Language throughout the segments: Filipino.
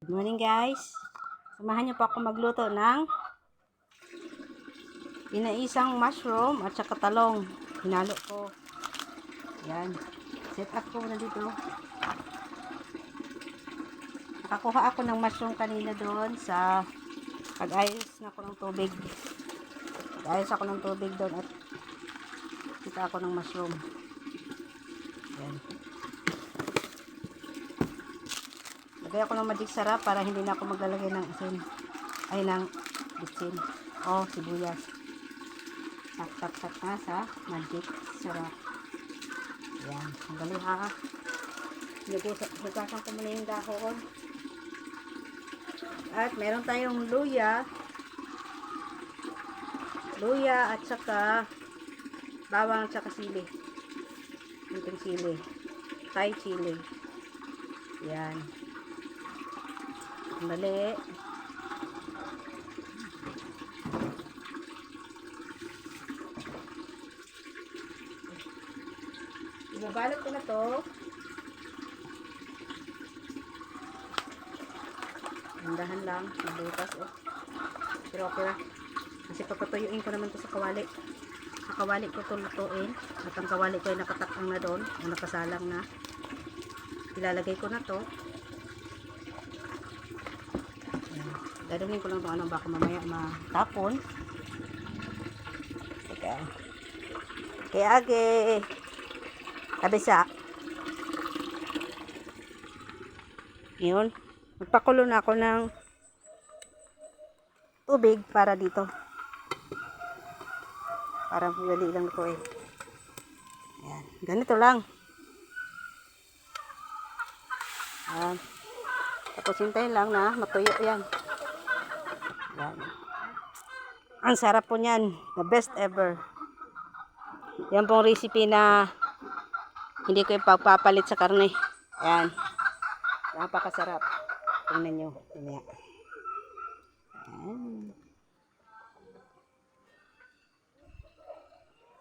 Good morning guys. Samahan niyo po ako magluto ng inaisang mushroom at saka talong. Hinalo ko. Yan. Set up ko muna dito. Nakakuha ako ng mushroom kanina doon sa pag-ayos na ako ng tubig. Pag-ayos ako ng tubig doon at kita ako ng mushroom. Yan. Lagay ako ng magic para hindi na ako maglalagay ng asin. Ay, ng bitsin. O, sibuyas. Tap, tap, tap na sa magic sarap. Yan. Sandali ha. Hugasan ko muna yung dahon. At meron tayong luya. Luya at saka bawang at saka sili. Munting sili. Thai chili. Yan. Sandali. Ibabalot ko na to. Handahan lang. Mabutas oh. Pero okay lang. Kasi papatuyuin ko naman to sa kawali. Sa kawali ko to lutuin. At ang kawali ko ay nakatakang na doon. O nakasalang na. Ilalagay ko na to. Dadalhin ko lang ito baka mamaya matapon. Teka. Kaya age. Kabisa. Yun. Magpakulo na ako ng tubig para dito. Para madali lang ito eh. Ayan. Ganito lang. Ayan. Tapos hintayin lang na matuyo yan. Ang sarap po niyan. The best ever. Yan pong recipe na hindi ko ipapapalit sa karne. Ayan. Napakasarap. Tingnan nyo. Ayan.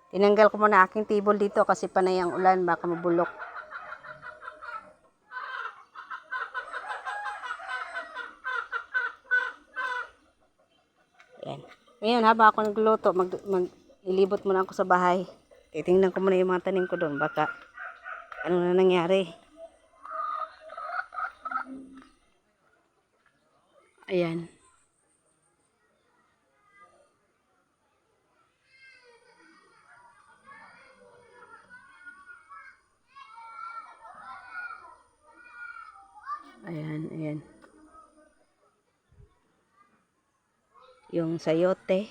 Tinanggal ko muna aking table dito kasi panay ang ulan. Baka mabulok. Ayan. Ngayon, habang ako nagluto, mag, mag, muna ako sa bahay. Titingnan ko muna yung mga tanim ko doon. Baka, ano na nangyari. Ayan. Ayan, ayan. Yung sayote.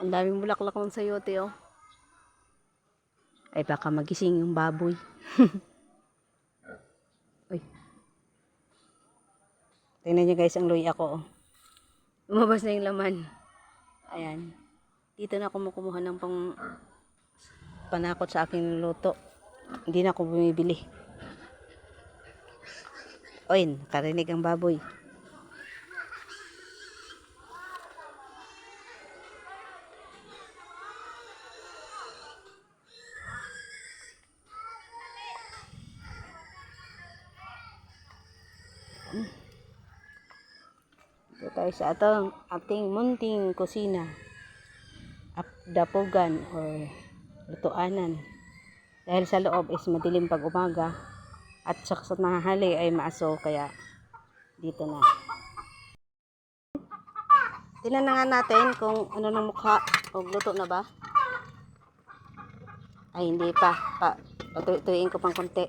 Ang daming bulaklak ng sayote, oh. Ay, baka magising yung baboy. Uy. Tingnan niyo guys, ang luya ko, oh. Lumabas na yung laman. Ayan. Dito na ako kumukuha ng pang panakot sa aking luto. Hindi na ako bumibili. Oy, nakarinig ang baboy. Ito tayo sa atong ating munting kusina. Dapugan or lutuanan. Dahil sa loob is madilim pag umaga at sa sa nahali ay maaso kaya dito na. Tingnan na nga natin kung ano ng mukha o luto na ba. Ay hindi pa. pa Patutuin ko pang konti.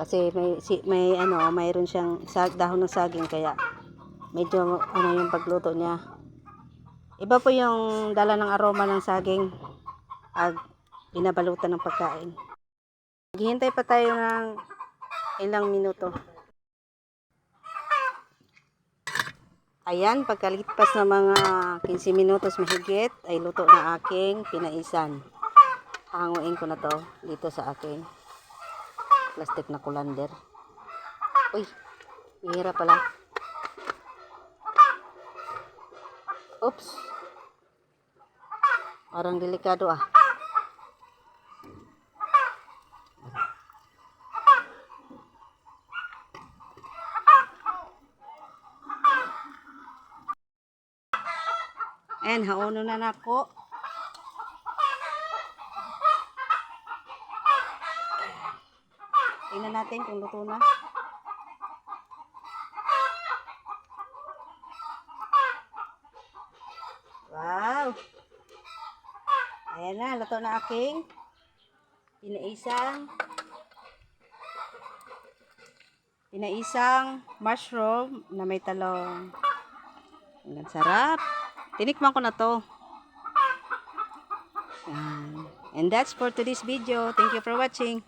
Kasi may si, may ano, mayroon siyang sag, dahon ng saging kaya medyo ano yung pagluto niya. Iba po yung dala ng aroma ng saging pag binabalutan ng pagkain. Maghihintay pa tayo ng ilang minuto. Ayan, pagkalipas ng mga 15 minutos mahigit, ay luto na aking pinaisan. Hanguin ko na to dito sa aking plastic na colander. Uy, mahirap pala. Oops. Parang delikado ah. Ayan, hauno na nako. Tingnan natin kung luto na. Wow! Ayan na, luto na aking pinaisang pinaisang mushroom na may talong. Ang sarap. Tinikman ko na to. And that's for today's video. Thank you for watching.